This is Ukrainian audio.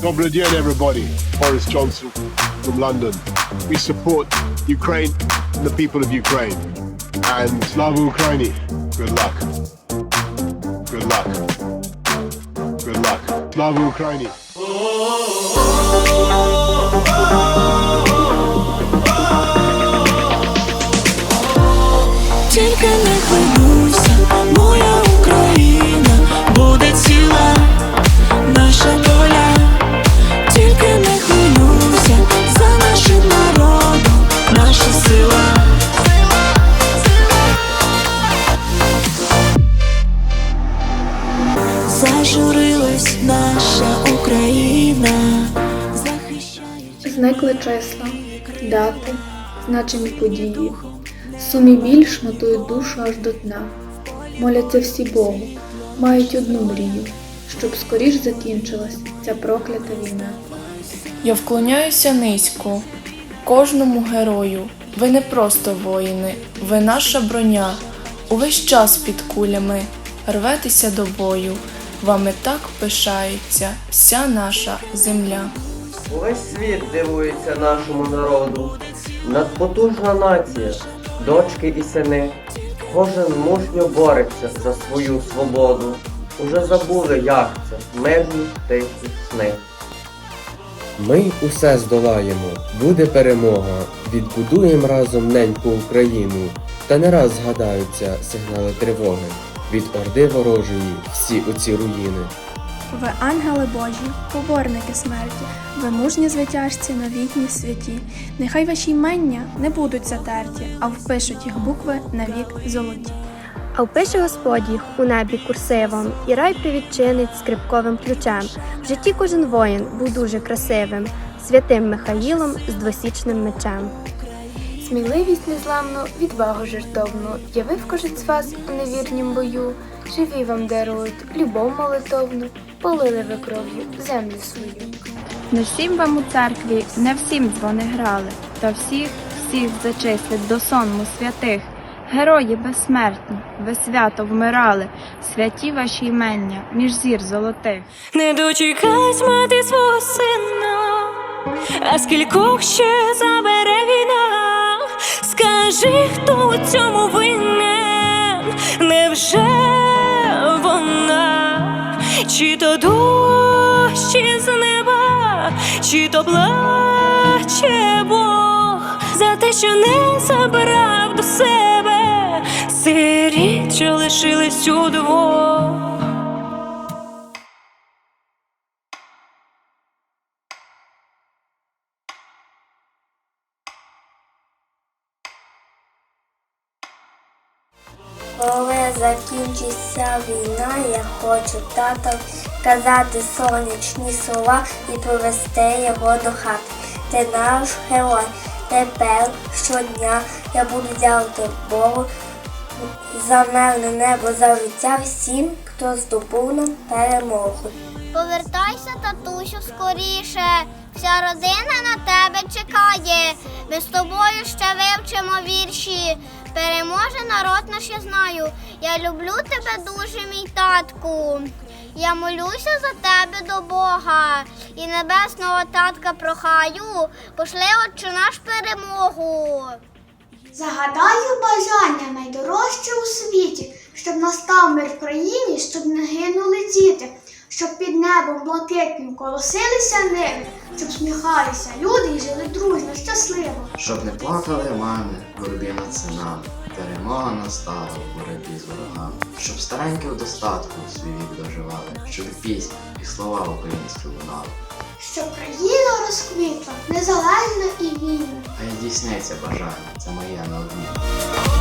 Good bless everybody. Boris Johnson from London. We support Ukraine and the people of Ukraine. And Slava Ukraini, good luck. Good luck. Good luck. Slava Ukraini. Зникли числа, дати, значені події. Сумі біль шматують душу аж до дна. Моляться всі Богу, мають одну мрію, щоб скоріш закінчилась ця проклята війна. Я вклоняюся низько кожному герою. Ви не просто воїни, ви наша броня. Увесь час під кулями рветеся до бою. Вами так пишається вся наша земля. Увесь світ дивується нашому народу. Надпотужна нація, дочки і сини. Кожен мужньо бореться за свою свободу. Уже забули, як це мирні тихі сни. Ми усе здолаємо, буде перемога, відбудуємо разом неньку Україну. Та не раз згадаються сигнали тривоги. Від орди ворожої всі оці руїни. Ви ангели Божі, поборники смерті, ви мужні звитяжці новітні святі. Нехай ваші імення не будуть затерті, а впишуть їх букви навік золоті. А впише Господь їх у небі курсивом, і рай привідчинить скрипковим ключем. В житті кожен воїн був дуже красивим, святим Михаїлом з двосічним мечем. Сміливість незламну, відвагу жертовну, явив кожен з вас у невірнім бою. Живі вам дарують любов молитовну, полили ви кров'ю землю свою. Не всім вам у церкві, не всім дзвони грали, та всіх, всіх зачислить до сонму святих. Герої безсмертні, ви свято вмирали, святі ваші імення, між зір золотих. Не дочекать мати свого сина, а скількох ще забере війна. Скажи, хто у цьому винен, невже вона, чи то дощ із неба, чи то плаче Бог за те, що не забрав до себе? Сиріт, що лишились удвох. Коли закінчиться війна, я хочу тата казати сонячні слова і повести його до хати. Ти наш герой. Тепер щодня я буду дякувати Богу за мирне небо за життя всім, хто здобув нам перемогу. Повертайся, татусю, скоріше. Вся родина на тебе чекає. Ми з тобою ще вивчимо вірші. Переможе народ наш, я знаю. Я люблю тебе дуже, мій татку. Я молюся за тебе до Бога і небесного татка прохаю, пошли отче наш перемогу. Загадаю бажання найдорожче у світі, щоб настав мир в країні, щоб не гинули діти, щоб під небом блакитним колосилися ниви, щоб сміхалися люди і жили дружно, щасливо. Щоб не плакали мами, боротьбі над синами, перемога настала в боротьбі з ворогами, щоб старенькі в достатку свій вік доживали, щоб пісня і слова українські лунали. Щоб країна розквітла, незалежна і вільна. Хай здійсниться бажання, це моє неодмінне.